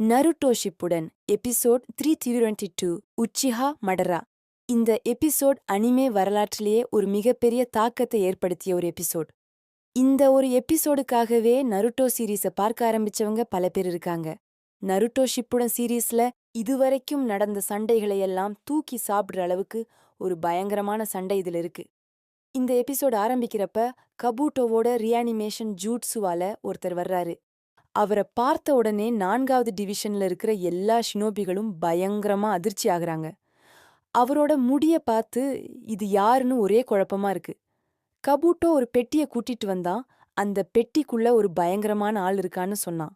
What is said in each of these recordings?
Naruto Shippuden episode three twenty two Uchiha Madara. இந்த episode anime வரலாற்றிலேயே ஒரு மிகப்பெரிய தாக்கத்தை ஏற்படுத்திய ஒரு எபிசோட். இந்த ஒரு எபிசோடுக்காகவே நருட்டோ சீரீஸை பார்க்க ஆரம்பிச்சவங்க பல பேர் இருக்காங்க. நருட்டோ ஷிப்புடன் சீரீஸ்ல இதுவரைக்கும் நடந்த சண்டைகளை எல்லாம் தூக்கி சாப்பிடுற அளவுக்கு ஒரு பயங்கரமான சண்டை இதுல இருக்கு. இந்த எபிசோடு ஆரம்பிக்கிறப்ப கபூட்டோவோட ரியானிமேஷன் ஜூட்ஸுவால ஒருத்தர் வர்றாரு. அவரை பார்த்த உடனே நான்காவது டிவிஷன்ல இருக்கிற எல்லா ஷினோபிகளும் பயங்கரமா அதிர்ச்சி ஆகுறாங்க. அவரோட முடிய பார்த்து இது யாருன்னு ஒரே குழப்பமா இருக்கு. கபூட்டோ ஒரு பெட்டிய கூட்டிட்டு வந்தான். அந்த பெட்டிக்குள்ள ஒரு பயங்கரமான ஆள் இருக்கான்னு சொன்னான்.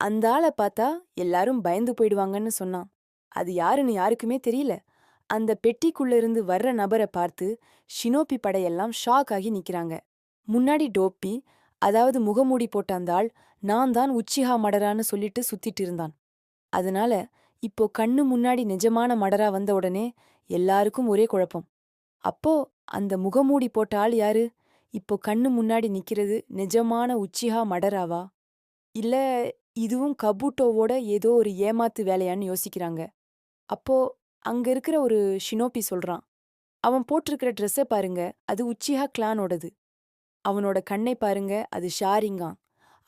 அந்த ஆளை பார்த்தா எல்லாரும் பயந்து போயிடுவாங்கன்னு சொன்னான். அது யாருன்னு யாருக்குமே தெரியல. அந்த பெட்டிக்குள்ள இருந்து வர்ற நபரை பார்த்து ஷினோபி படையெல்லாம் ஷாக் ஆகி நிக்கிறாங்க. முன்னாடி டோப்பி அதாவது முகமூடி போட்ட அந்த ஆள் நான் தான் உச்சிஹா மடரான்னு சொல்லிட்டு சுத்திட்டு இருந்தான். அதனால இப்போ கண்ணு முன்னாடி நிஜமான மடரா வந்த உடனே எல்லாருக்கும் ஒரே குழப்பம். அப்போ அந்த முகமூடி போட்ட ஆள் யாரு? இப்போ கண்ணு முன்னாடி நிக்கிறது நிஜமான உச்சிஹா மடராவா? இல்ல இதுவும் கபூட்டோவோட ஏதோ ஒரு ஏமாத்து வேலையான்னு யோசிக்கிறாங்க? அப்போ அங்க இருக்கிற ஒரு ஷினோபி சொல்றான். அவன் போட்டிருக்கிற ட்ரெஸ்ஸை பாருங்க அது உச்சிஹா கிளானோடது அவனோட கண்ணை பாருங்க அது ஷாரிங்கான்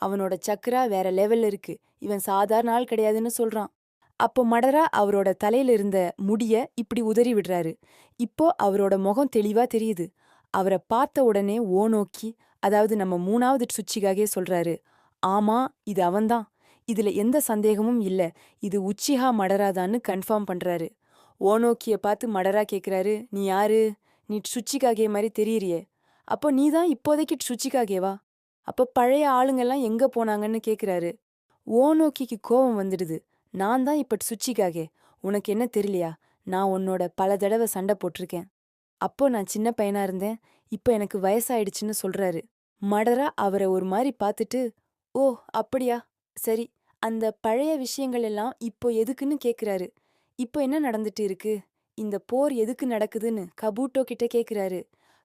அவனோட சக்கரா வேற லெவல்ல இருக்கு. இவன் சாதாரண ஆள் கிடையாதுன்னு சொல்றான். அப்போ மடரா அவரோட தலையில இருந்த முடிய இப்படி உதறி விடுறாரு. இப்போ அவரோட முகம் தெளிவா தெரியுது. அவரை பார்த்த உடனே ஓ நோக்கி அதாவது நம்ம மூணாவது சுச்சிகாகவே சொல்றாரு ஆமா இது அவன்தான். இதுல எந்த சந்தேகமும் இல்ல. இது உச்சிஹா மடராதான்னு கன்ஃபார்ம் பண்றாரு. ஓனோக்கிய பார்த்து மடரா கேக்குறாரு நீ யாரு? நீ சுச்சிகாகே மாதிரி தெரியறியே. அப்போ நீ தான் இப்போதைக்கு சுச்சிகாகேவா அப்ப பழைய ஆளுங்கெல்லாம் எங்க போனாங்கன்னு கேக்குறாரு. ஓனோக்கிக்கு கோபம் வந்துடுது. நான் தான் இப்ப சுச்சிக்காகே உனக்கு என்ன தெரியலையா? நான் உன்னோட பல தடவை சண்டை போட்டிருக்கேன். அப்போ நான் சின்ன பையனா இருந்தேன். இப்ப எனக்கு வயசாயிடுச்சுன்னு சொல்றாரு. மடரா அவரை ஒரு மாதிரி பார்த்துட்டு ஓ அப்படியா? சரி அந்த பழைய விஷயங்கள் எல்லாம் இப்போ எதுக்குன்னு கேக்குறாரு. இப்போ என்ன நடந்துட்டு இருக்கு? இந்த போர் எதுக்கு நடக்குதுன்னு கபூட்டோ கிட்ட கேக்குறாரு.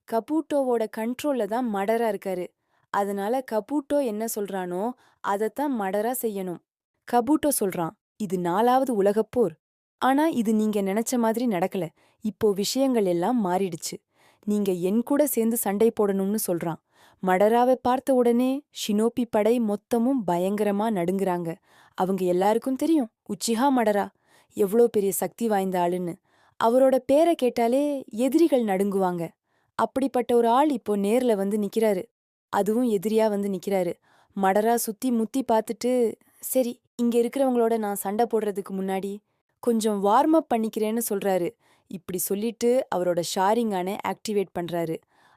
கபூட்டோவோட கண்ட்ரோல்ல தான் மடரா இருக்காரு. அதனால கபூட்டோ என்ன சொல்றானோ அதைத்தான் மடரா செய்யணும். கபூட்டோ சொல்றான் இது நாலாவது உலகப் போர். ஆனா இது நீங்க நினைச்ச மாதிரி நடக்கல. இப்போ விஷயங்கள் எல்லாம் மாறிடுச்சு. நீங்க என் கூட சேர்ந்து சண்டை போடணும்னு சொல்றான். மடராவை பார்த்த உடனே ஷினோபி படை மொத்தமும் பயங்கரமா நடுங்குறாங்க. அவங்க எல்லாருக்கும் தெரியும் உச்சிஹா மடரா எவ்ளோ பெரிய சக்தி வாய்ந்த ஆளுன்னு. அவரோட பேரை கேட்டாலே எதிரிகள் நடுங்குவாங்க. அப்படிப்பட்ட ஒரு ஆள் இப்போ நேர்ல வந்து நிக்கிறாரு. அதுவும் எதிரியா வந்து நிக்கிறாரு. மடரா சுத்தி முத்தி பார்த்துட்டு சரி இங்க இருக்கிறவங்களோட நான் சண்டை போடுறதுக்கு முன்னாடி கொஞ்சம் வார்ம் அப் பண்ணிக்கிறேன்னு சொல்றாரு. இப்படி சொல்லிட்டு அவரோட ஷாரிங்கான ஆக்டிவேட் பண்றாரு.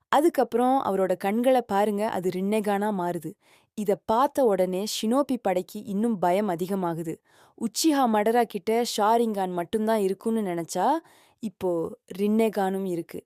அதுக்கப்புறம் அவரோட கண்களை பாருங்க அது ரின்னெகானா மாறுது. இத பார்த்த உடனே ஷினோபி படைக்கு இன்னும் பயம் அதிகமாகுது. உச்சிஹா மடரா கிட்ட ஷாரிங்கான் மட்டும்தான் இருக்குன்னு நினைச்சா இப்போ ரின்னெகானும் இருக்கு.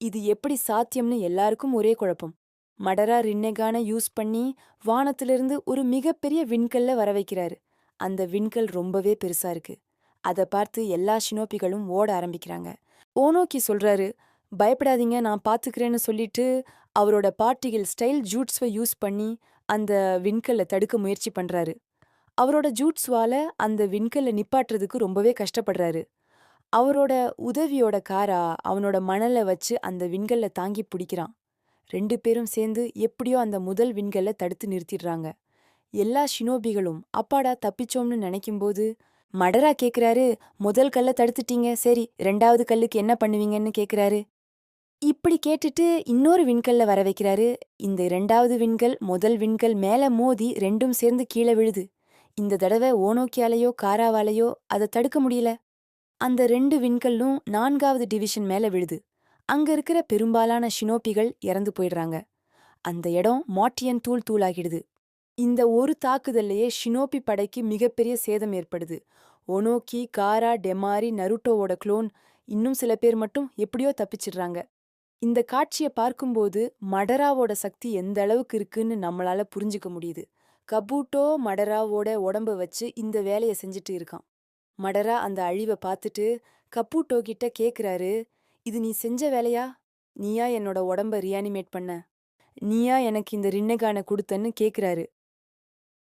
இது எப்படி சாத்தியம்னு எல்லாருக்கும் ஒரே குழப்பம். மடரா ரின்னெகான யூஸ் பண்ணி வானத்திலிருந்து ஒரு மிகப்பெரிய விண்கல்ல வர வைக்கிறாரு. அந்த விண்கல் ரொம்பவே பெருசா இருக்கு. அத பார்த்து எல்லா ஷினோபிகளும் ஓட ஆரம்பிக்கிறாங்க. ஓனோக்கி சொல்றாரு பயப்படாதீங்க நான் பாத்துக்கிறேன்னு சொல்லிட்டு அவரோட பார்ட்டிகள் ஸ்டைல் ஜூட்ஸ்வை யூஸ் பண்ணி அந்த விண்கல்ல தடுக்க முயற்சி பண்றாரு. அவரோட ஜூட்ஸ்வால அந்த விண்கல்ல நிப்பாட்டுறதுக்கு ரொம்பவே கஷ்டப்படுறாரு. அவரோட உதவியோட காரா அவனோட மணலை வச்சு அந்த விண்கல்ல தாங்கி பிடிக்கிறான். ரெண்டு பேரும் சேர்ந்து எப்படியோ அந்த முதல் விண்கல்ல தடுத்து நிறுத்திடுறாங்க. எல்லா ஷினோபிகளும் அப்பாடா தப்பிச்சோம்னு நினைக்கும்போது மடரா கேக்குறாரு முதல் கல்ல தடுத்துட்டீங்க சரி ரெண்டாவது கல்லுக்கு என்ன பண்ணுவீங்கன்னு கேக்குறாரு. இப்படி கேட்டுட்டு இன்னொரு விண்கல்ல வர வைக்கிறாரு. இந்த ரெண்டாவது விண்கல் முதல் விண்கல் மேல மோதி ரெண்டும் சேர்ந்து கீழே விழுது. இந்த தடவை ஓனோக்கியாலேயோ காராவாலேயோ அதை தடுக்க முடியல. அந்த ரெண்டு விண்கல்லும் நான்காவது டிவிஷன் மேல விழுது. அங்க இருக்கிற பெரும்பாலான ஷினோபிகள் இறந்து போயிடுறாங்க. அந்த இடம் மாட்டியன் தூள் தூளாகிடுது. இந்த ஒரு தாக்குதல்லையே ஷினோபி படைக்கு மிகப்பெரிய சேதம் ஏற்படுது. ஒனோக்கி காரா டெமாரி நருட்டோவோட க்ளோன் இன்னும் சில பேர் மட்டும் எப்படியோ தப்பிச்சிடுறாங்க. இந்த காட்சியை பார்க்கும்போது மடராவோட சக்தி எந்த அளவுக்கு இருக்குன்னு நம்மளால புரிஞ்சுக்க முடியுது. கபூட்டோ மடராவோட உடம்ப வச்சு இந்த வேலையை செஞ்சுட்டு இருக்கான். மடரா அந்த அழிவை பார்த்துட்டு கப்பூட்டோ கிட்ட கேக்குறாரு இது நீ செஞ்ச வேலையா? நீயா என்னோட உடம்ப ரியானிமேட் பண்ண? நீயா எனக்கு இந்த ரின்னகான கொடுத்தன்னு கேக்குறாரு.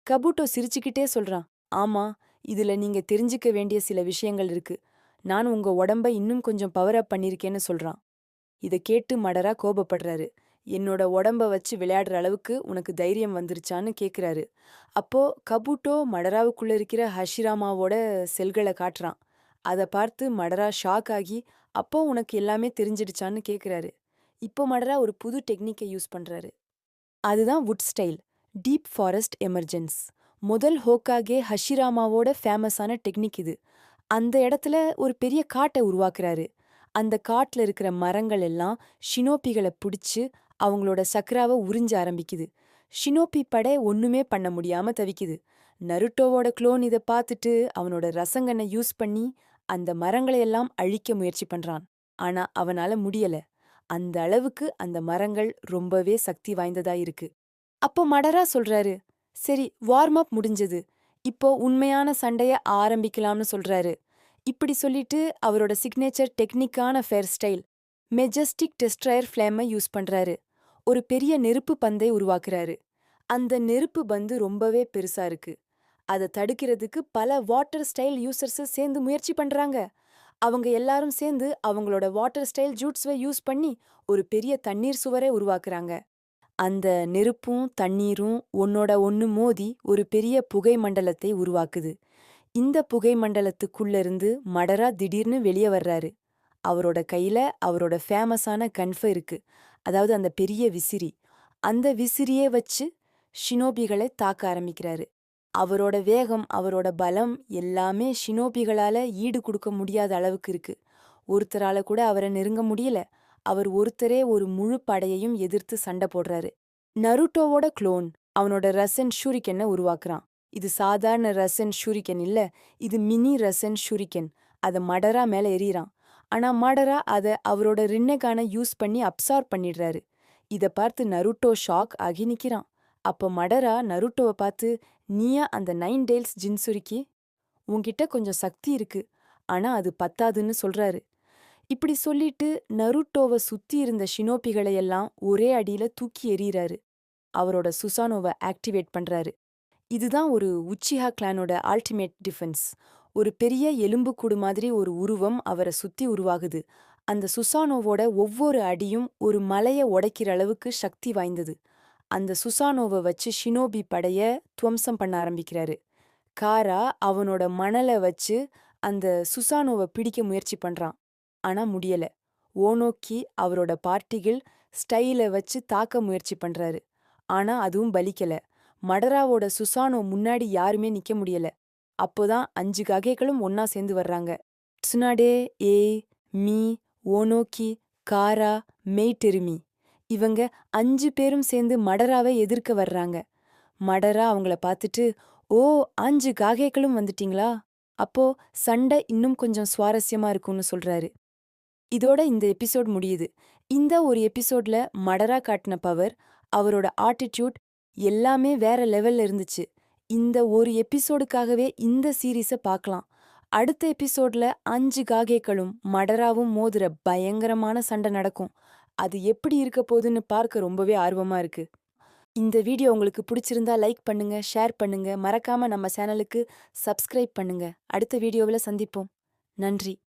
கபூட்டோ சிரிச்சுக்கிட்டே சொல்றான் ஆமா இதுல நீங்க தெரிஞ்சுக்க வேண்டிய சில விஷயங்கள் இருக்கு. நான் உங்க உடம்ப இன்னும் கொஞ்சம் பவர் அப் பண்ணிருக்கேன்னு சொல்றான். இத கேட்டு மடரா கோபப்படுறாரு. என்னோட உடம்ப வச்சு விளையாடுற அளவுக்கு உனக்கு தைரியம் வந்துருச்சான்னு கேட்குறாரு அப்போ கபூட்டோ மடராவுக்குள்ள இருக்கிற ஹஷிராமாவோட செல்களை காட்டுறான். அதை பார்த்து மடரா ஷாக் ஆகி அப்போ உனக்கு எல்லாமே தெரிஞ்சிடுச்சான்னு கேக்குறாரு. இப்போ மடரா ஒரு புது டெக்னிக்கை யூஸ் பண்றாரு. அதுதான் wood style deep forest emergence முதல் ஹோக்காகே ஹஷிராமாவோட ஃபேமஸான டெக்னிக் இது. அந்த இடத்துல ஒரு பெரிய காட்டை உருவாக்குறாரு. அந்த காட்டுல இருக்கிற மரங்கள் எல்லாம் ஷினோப்பிகளை பிடிச்சி அவங்களோட சக்ராவை உறிஞ்ச ஆரம்பிக்குது. ஷினோபி படை ஒண்ணுமே பண்ண முடியாம தவிக்குது. நருட்டோவோட குளோன் இதை பார்த்துட்டு அவனோட ரசங்கனை யூஸ் பண்ணி அந்த மரங்களையெல்லாம் அழிக்க முயற்சி பண்றான். ஆனா அவனால முடியல. அந்த அளவுக்கு அந்த மரங்கள் ரொம்பவே சக்தி வாய்ந்ததா இருக்கு. அப்போ மடரா சொல்றாரு சரி வார்ம் அப் முடிஞ்சது. இப்போ உண்மையான சண்டைய ஆரம்பிக்கலாம்னு சொல்றாரு. இப்படி சொல்லிட்டு அவரோட சிக்னேச்சர் டெக்னிக்கான ஃபேர் ஸ்டைல் மெஜஸ்டிக் டெஸ்ட்ரயர் ஃப்ளேமை யூஸ் பண்றாரு. ஒரு பெரிய நெருப்பு பந்தை உருவாக்குறாரு. அந்த நெருப்பு பந்து ரொம்பவே பெருசா இருக்கு. அதை தடுக்கிறதுக்கு பல வாட்டர் ஸ்டைல் யூசர்ஸ் சேர்ந்து முயற்சி பண்றாங்க. அவங்க எல்லாரும் சேர்ந்து அவங்களோட வாட்டர் ஸ்டைல் ஜூட்ஸை யூஸ் பண்ணி ஒரு பெரிய தண்ணீர் சுவரை உருவாக்குறாங்க. அந்த நெருப்பும் தண்ணீரும் ஒன்னோட ஒன்னு மோதி ஒரு பெரிய புகை மண்டலத்தை உருவாக்குது. இந்த புகை மண்டலத்துக்குள்ள இருந்து மடரா திடீர்னு வெளியே வர்றாரு. அவரோட கையில அவரோட ஃபேமஸான கன்ஃப இருக்கு. அதாவது அந்த பெரிய விசிறி. அந்த விசிறியே வச்சு ஷினோபிகளை தாக்க ஆரம்பிக்கிறாரு. அவரோட வேகம் அவரோட பலம் எல்லாமே ஷினோபிகளால ஈடு கொடுக்க முடியாத அளவுக்கு இருக்கு. ஒருத்தரால கூட அவரை நெருங்க முடியல. அவர் ஒருத்தரே ஒரு முழு படையையும் எதிர்த்து சண்டை போடுறாரு. நருட்டோவோட குளோன் அவனோட ரசன் ஷூரிக்கனை உருவாக்குறான். இது சாதாரண ரசன் ஷூரிக்கன் இல்ல இது மினி ரசன் ஷூரிக்கன் அத மடரா மேல எறிறான். ஆனா மடரா அத அவரோட ரின்னகான யூஸ் பண்ணி அப்சார்ப் பண்ணிடுறாரு. இத பார்த்து நருட்டோ ஷாக் ஆகி நிற்கிறான் அப்ப மடரா நருட்டோவை பார்த்து நீயா அந்த நைன் டேல்ஸ் ஜின்சுரிக்கி உன்கிட்ட கொஞ்சம் சக்தி இருக்கு. ஆனா அது பத்தாதுன்னு சொல்றாரு. இப்படி சொல்லிட்டு நருட்டோவை சுத்தி இருந்த ஷினோப்பிகளை எல்லாம் ஒரே அடியில தூக்கி எறியறாரு அவரோட சுசானோவை ஆக்டிவேட் பண்றாரு. இதுதான் ஒரு உச்சிஹா கிளானோட அல்டிமேட் டிஃபென்ஸ். ஒரு பெரிய எலும்புக்கூடு மாதிரி ஒரு உருவம் அவரை சுத்தி உருவாகுது. அந்த சுசானோவோட ஒவ்வொரு அடியும் ஒரு மலைய உடைக்கிற அளவுக்கு சக்தி வாய்ந்தது. அந்த சுசானோவை வச்சு ஷினோபி படைய துவம்சம் பண்ண ஆரம்பிக்கிறாரு. காரா அவனோட மணலை வச்சு அந்த சுசானோவை பிடிக்க முயற்சி பண்றான். ஆனா முடியல. ஓனோக்கி அவரோட பார்ட்டிகள் ஸ்டைல வச்சு தாக்க முயற்சி பண்றாரு. ஆனா அதுவும் பலிக்கல. மடராவோட சுசானோ முன்னாடி யாருமே நிக்க முடியல. அப்போதான் அஞ்சு ககைகளும் ஒன்னா சேர்ந்து வர்றாங்க. சுனாடே ஏ மீ ஓனோக்கி காரா மெய்டெருமி இவங்க அஞ்சு பேரும் சேர்ந்து மடராவை எதிர்க்க வர்றாங்க. மடரா அவங்கள பார்த்துட்டு ஓ அஞ்சு காகைகளும் வந்துட்டீங்களா? அப்போ சண்டை இன்னும் கொஞ்சம் சுவாரஸ்யமா இருக்கும்னு சொல்றாரு. இதோட இந்த எபிசோட் முடியுது. இந்த ஒரு எபிசோட்ல மடரா காட்டின பவர் அவரோட ஆட்டிடியூட் எல்லாமே வேற லெவல்ல இருந்துச்சு. இந்த ஒரு எபிசோடுக்காகவே இந்த சீரீஸை பார்க்கலாம் அடுத்த எபிசோட்ல அஞ்சு காகேக்களும் மடராவும் மோதுற பயங்கரமான சண்டை நடக்கும். அது எப்படி இருக்க போகுதுன்னு பார்க்க ரொம்பவே ஆர்வமா இருக்கு. இந்த வீடியோ உங்களுக்கு பிடிச்சிருந்தா லைக் பண்ணுங்க ஷேர் பண்ணுங்க. மறக்காம நம்ம சேனலுக்கு சப்ஸ்கிரைப் பண்ணுங்க. அடுத்த வீடியோவில் சந்திப்போம். நன்றி.